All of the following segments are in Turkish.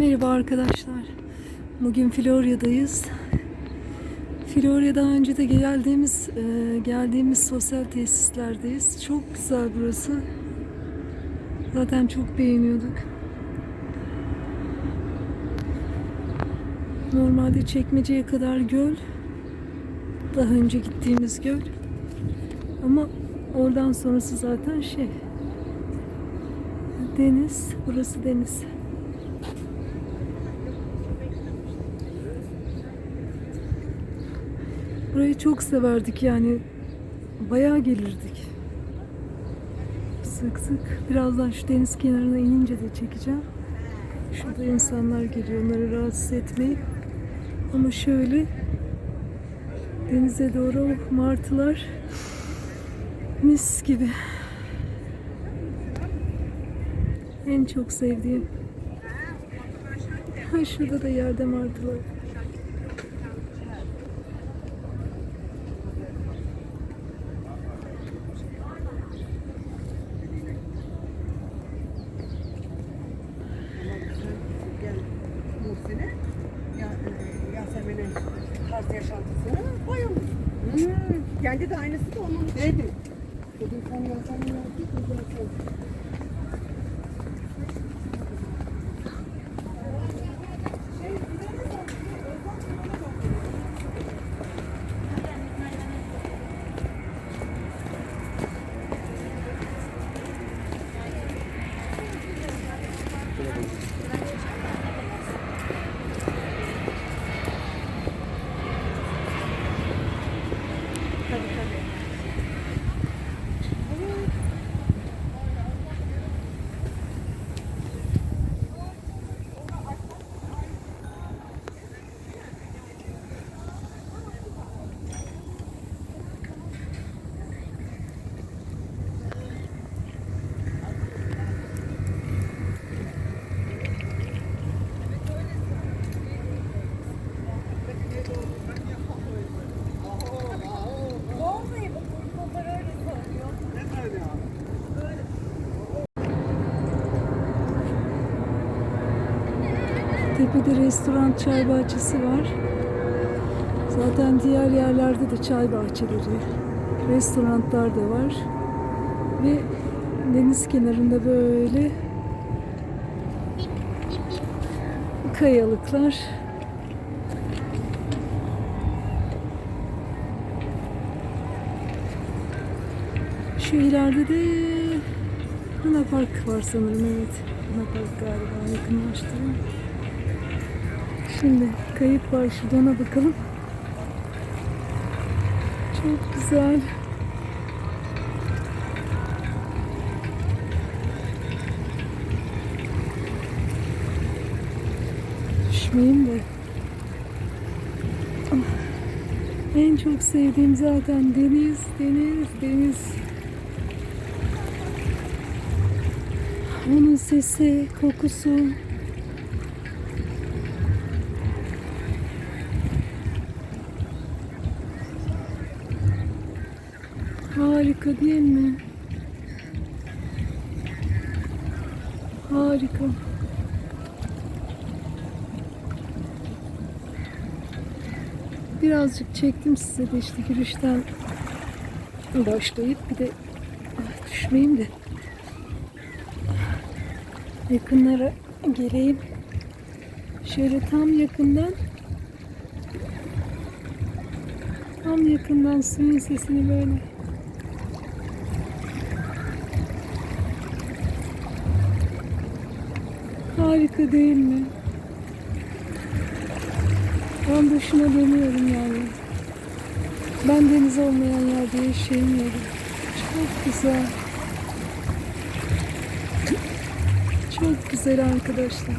Merhaba arkadaşlar. Bugün Florya'dayız. Florya önce de geldiğimiz e, geldiğimiz sosyal tesislerdeyiz. Çok güzel burası. Zaten çok beğeniyorduk. Normalde Çekmece'ye kadar göl. Daha önce gittiğimiz göl. Ama oradan sonrası zaten şey. Deniz. Burası deniz. Burayı çok severdik yani. Bayağı gelirdik. Sık sık. Birazdan şu deniz kenarına inince de çekeceğim. Şurada insanlar geliyor. Onları rahatsız etmeyin. Ama şöyle denize doğru oh, martılar mis gibi. En çok sevdiğim. Ha, şurada da yerde martılar. Yasemin'in Kars yaşantısını bayılmış. Hmm. Geldi de aynısı da onun dedi. Dedim sen Yasemin yaptın güzel Tepede restoran çay bahçesi var. Zaten diğer yerlerde de çay bahçeleri, restoranlar da var. Ve deniz kenarında böyle kayalıklar. Şu ileride de Luna Park var sanırım evet. Luna Park galiba yakınlaştırıyor. Şimdi kayıp var şurada ona bakalım. Çok güzel. Düşmeyeyim de. Ah, En çok sevdiğim zaten deniz, deniz, deniz. Onun sesi, kokusu. Harika değil mi? Harika. Birazcık çektim size de işte girişten başlayıp bir de ah, düşmeyeyim de yakınlara geleyim. Şöyle tam yakından tam yakından suyun sesini böyle Harika değil mi? Ben boşuna dönüyorum yani. Ben deniz olmayan yerde yaşayamıyorum. Çok güzel. Çok güzel arkadaşlar.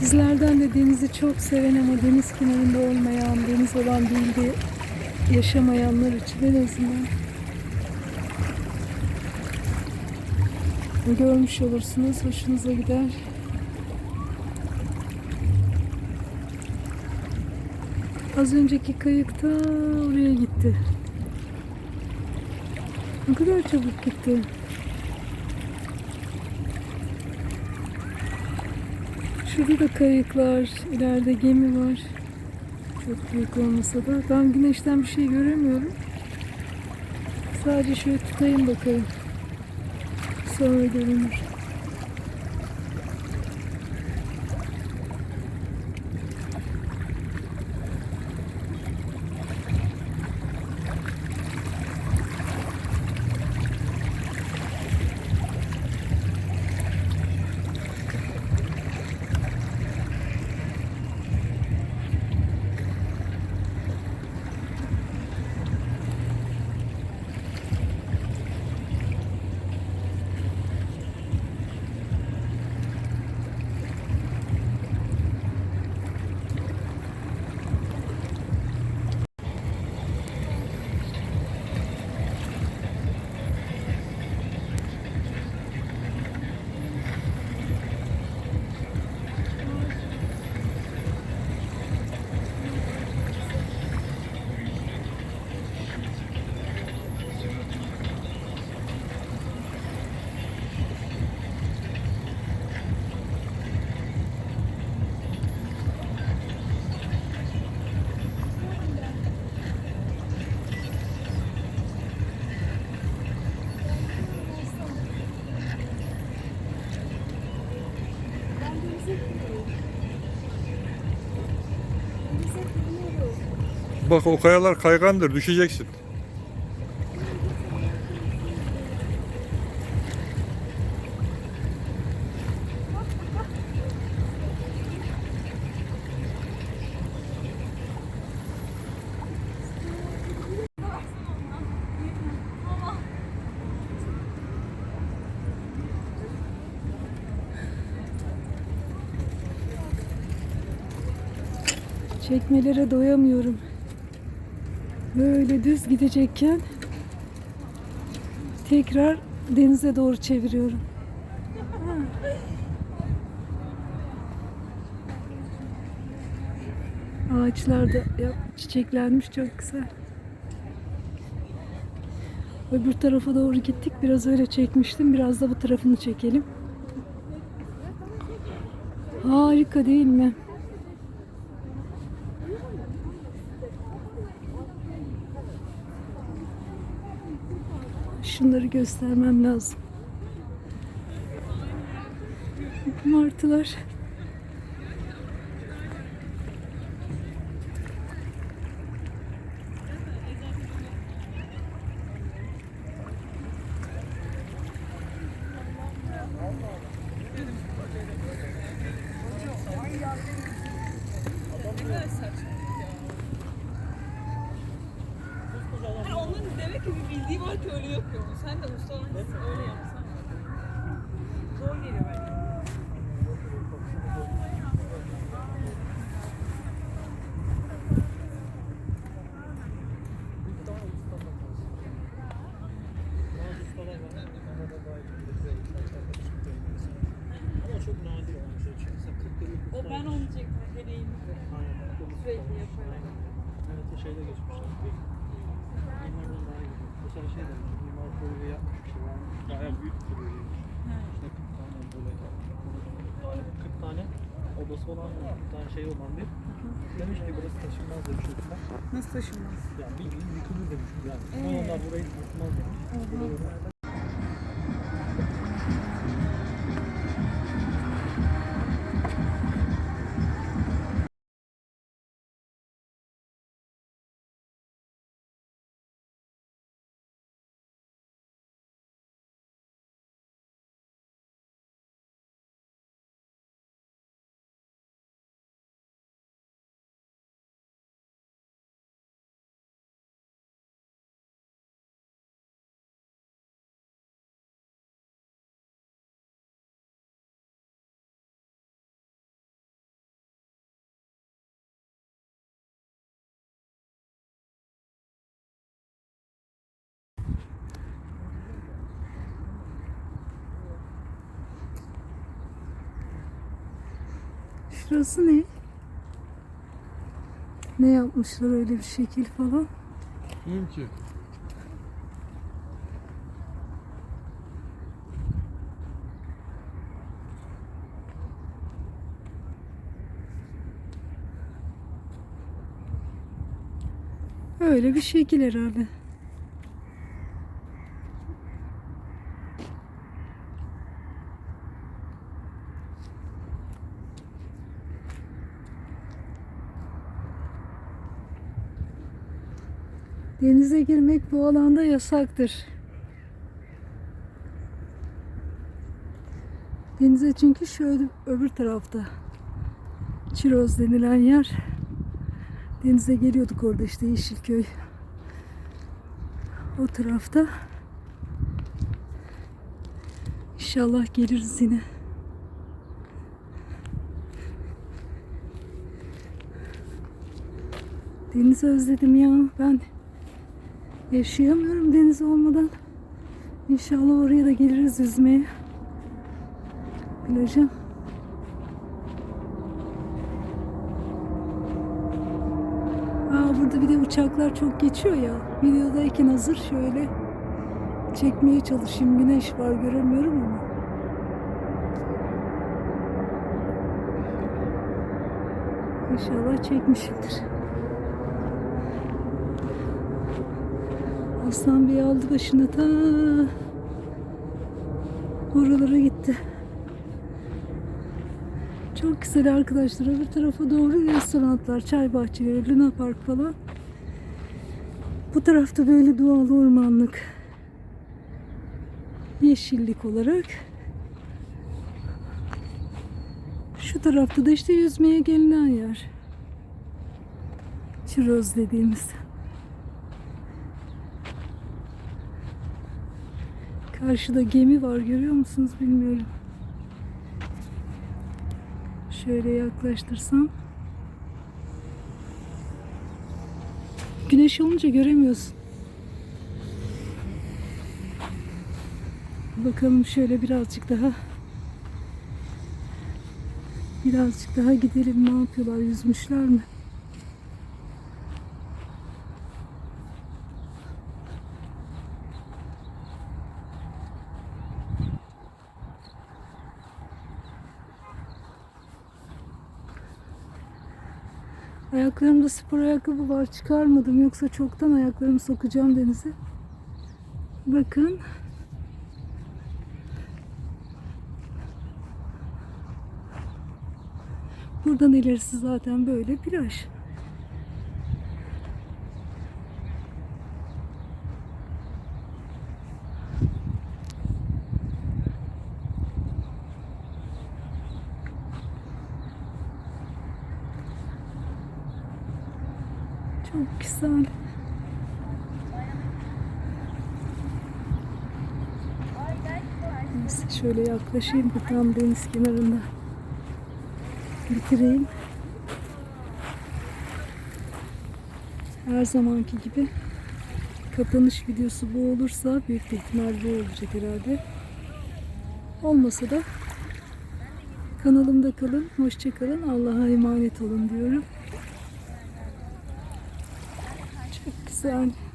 Sizlerden de denizi çok seven ama deniz kenarında olmayan, deniz olan değil de yaşamayanlar için en azından görmüş olursunuz. Hoşunuza gider. Az önceki kayık da oraya gitti. Ne kadar çabuk gitti. Şurada da kayıklar, ileride gemi var. Çok büyük olmasa da. Ben güneşten bir şey göremiyorum. Sadece şöyle tutayım bakayım. Sonra görünür. Bak o kayalar kaygandır düşeceksin. Çekmelere doyamıyorum. Böyle düz gidecekken tekrar denize doğru çeviriyorum. Ağaçlar da çiçeklenmiş çok güzel. Öbür tarafa doğru gittik. Biraz öyle çekmiştim. Biraz da bu tarafını çekelim. Harika değil mi? Şunları göstermem lazım. Martılar. Yani onların demek ki bir bildiği var ki öyle yapıyor. Sen de usta olmuşsun öyle yapsan. Zor geliyor bence. Ama çok nadir olan. Çünkü mesela 40 yıllık O ben onu çekme deneyimi. Aynen. Sürekli yaparım. Evet şeyde geçmişler. Bir. Mesela şey demiş. Mimar proje yapmış bir şey. Yani bayağı büyük bir projeymiş. İşte 40 tane böyle daire, 40 tane odası olan 40 tane şey olan bir. Demiş ki burası taşınmaz demiş hükümet. Nasıl taşınmaz? Yani bildiğin yıkılır demiş. Yani ee? onlar burayı tutmaz demiş. Böyle Şurası ne? Ne yapmışlar öyle bir şekil falan? Bilmiyorum ki. Öyle bir şekil herhalde. Denize girmek bu alanda yasaktır. Denize çünkü şöyle öbür tarafta. Çiroz denilen yer. Denize geliyorduk orada işte Yeşilköy. O tarafta. İnşallah geliriz yine. Denizi özledim ya. Ben yaşayamıyorum deniz olmadan. İnşallah oraya da geliriz yüzmeye. Plaja. Aa, burada bir de uçaklar çok geçiyor ya. Videodayken hazır şöyle çekmeye çalışayım. Güneş var göremiyorum ama. İnşallah çekmişimdir. Aslan Bey aldı başını ta oralara gitti. Çok güzel arkadaşlar. Öbür tarafa doğru restoranlar, çay bahçeleri, Luna Park falan. Bu tarafta böyle doğal ormanlık. Yeşillik olarak. Şu tarafta da işte yüzmeye gelinen yer. Çiroz dediğimiz. Karşıda gemi var görüyor musunuz bilmiyorum. Şöyle yaklaştırsam. Güneş olunca göremiyorsun. Bakalım şöyle birazcık daha. Birazcık daha gidelim ne yapıyorlar yüzmüşler mi? Ayaklarımda spor ayakkabı var. Çıkarmadım. Yoksa çoktan ayaklarımı sokacağım denize. Bakın. Buradan ilerisi zaten böyle plaj. Çok güzel. Neyse şöyle yaklaşayım da tam deniz kenarında bitireyim. Her zamanki gibi kapanış videosu bu olursa büyük ihtimal bu olacak herhalde. Olmasa da kanalımda kalın, hoşça kalın, Allah'a emanet olun diyorum. Çok güzel.